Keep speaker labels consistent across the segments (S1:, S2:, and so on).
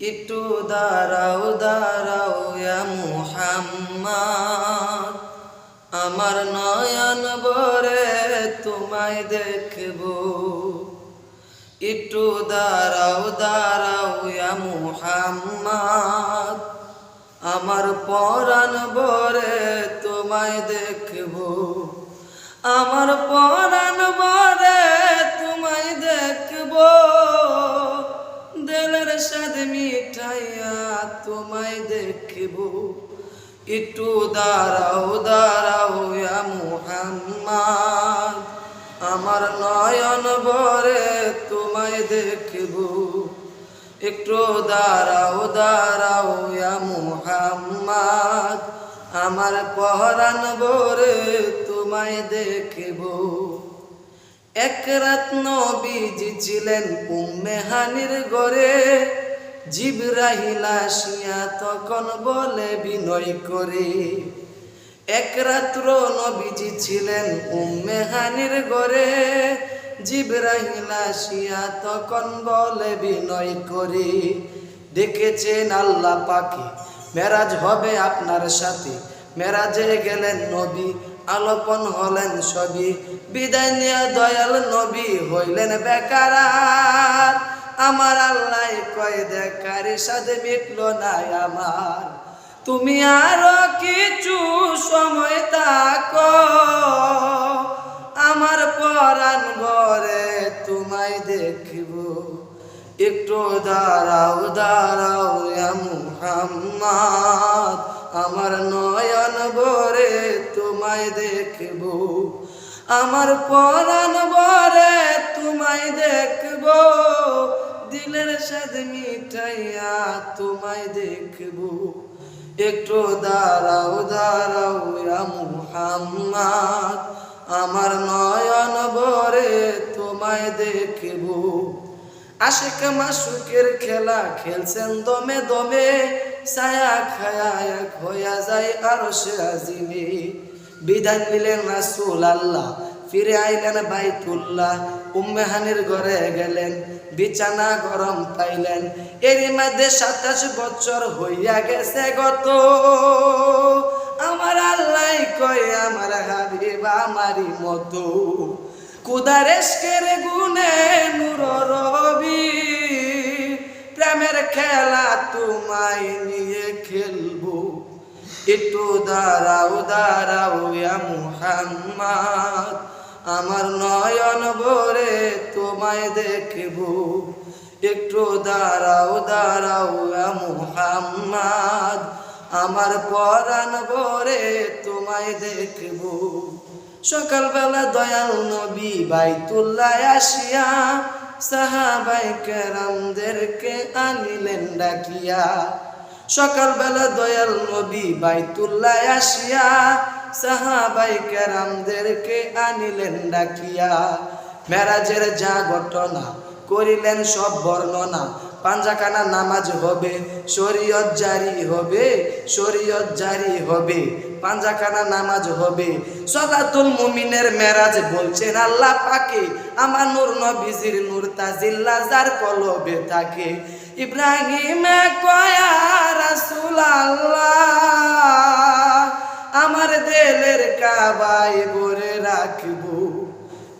S1: একটু দাঁড়াও দাঁড়াও মুহাম্মদ। আমার নয়ন বরে তোমায় দেখব। একটু দাঁড়াও দাঁড়াও মুহাম্মদ। আমার পরাণ বরে তোমায় দেখব। আমার পরাণ বরে মিঠাইয়া তোমায় দেখব। একটু দাঁড়াও দাঁড়াও মুহাম্মদ। আমার নয়ন বরে তোমায় দেখব। একটু দাঁড়াও দাঁড়াও মুহাম্মদ। আমার পহরান বরে তোমায় দেখব। এক রাত নবীজি ছিলেন উম্মে হানির গরে জিবরাহিল আসিয়া তখন বলে, বিনয় করে, এক রাত্র নবীজি ছিলেন উম্মে হানির গরে জিবরাহিল আসিয়া তখন বলে, বিনয় করে ডেকেছেন আল্লাহ পাখি মেরাজ হবে আপনার সাথে। মেরাজে গেলেন নবী, আলোপন হলেন সবই। বিদায় নিয়ে দয়াল নবী হইলেন বেকার। আমার আল্লাহ কয় দেখার সাথে মিটল না আমার। তুমি আরও কিছু সময় থাকো। আমার পরাণ ভরে তোমায় দেখব। একটু দাঁড়াও দাঁড়াও মুহাম্মদ। আমার নয়ন ভরে তোমায় দেখব। আমার পরাণ দিলের সাথে মিঠাইয়া তোমায় দেখব। একটু দাঁড়াও দাঁড়াও মুহাম্মদ, আমার নয়ন ভরে তোমায় দেখব। আশেক মাসুকের খেলা খেলছেন দমে দমে, ছায়া খায়া এক হইয়া যায় আরও সে আজিমে। বিধান নিলেন রাসুল আল্লাহ ফিরে আইলেন বাইতুল্লাহ। উম্মেহানির ঘরে গেলেন, বিছানা গরম পাইলেন। এরই মধ্যে সাতাশ বছর হইয়া গেছে গত আমার আল্লাহ কয়, আমার হাবিব আমারই মতো। কুদারেশকের গুনে নূর রবি। প্রেমের খেলা তোমায় নিয়ে খেলব। একটু দাঁড়াও দাঁড়াও, ইয়া আমার নয়ন ভরে তোমায় দেখব। একটু দাঁড়াও দাঁড়াও মুহাম্মদ। আমার পরাণ ভরে তোমায় দেখব। সকালবেলা দয়াল নবী বাইতুল্লাহ আসিয়া সাহাবাই কেরামদেরকে আনিলেন ডাকিয়া। সকালবেলা দয়াল নবী বাইতুল্লাহ আসিয়া সাহাবাই কেরামদেরকে আনিলেন ডাকিয়া, মেরাজের যা ঘটনা করিলেন সব বর্ণনা। পাঞ্জাকানা নামাজ হবে, শরীয়ত জারি হবে, শরীয়ত জারি হবে পাঞ্জাকানা নামাজ হবে। সলাতুল মুমিনের মেরাজ বলছেন, আল্লাহ পাকে আমার নূর নবীজির নূর তাজিল্লা যার কলবে থাকে ইব্রাহিম কয়া রাসূল আল্লাহ আমার দেলের কাবাই ভরে রাখব।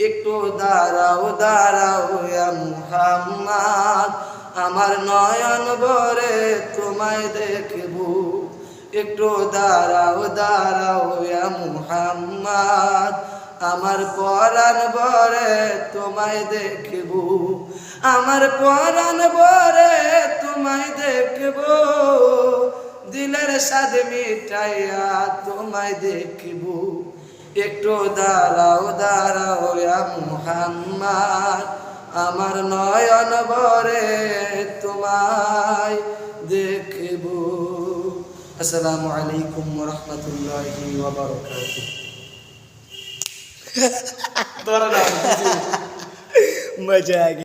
S1: একটু দাঁড়াও দাঁড়াও মুহাম্মদ। আমার নয়ন ভরে তোমায় দেখব। একটু দাঁড়াও দাঁড়াও মুহাম্মদ। আমার পরাণ ভরে তোমায় দেখব। আমার পরাণ ভরে তোমায় দেখব। দিলের সাথে মিটাইয়া তোমায় দেখব। একটু দাঁড়াও দাঁড়াও মুহাম্মদ আমার নয়ন ভরে তোমায় দেখব। আসসালামু আলাইকুম রহমতুল্লাহি ওয়া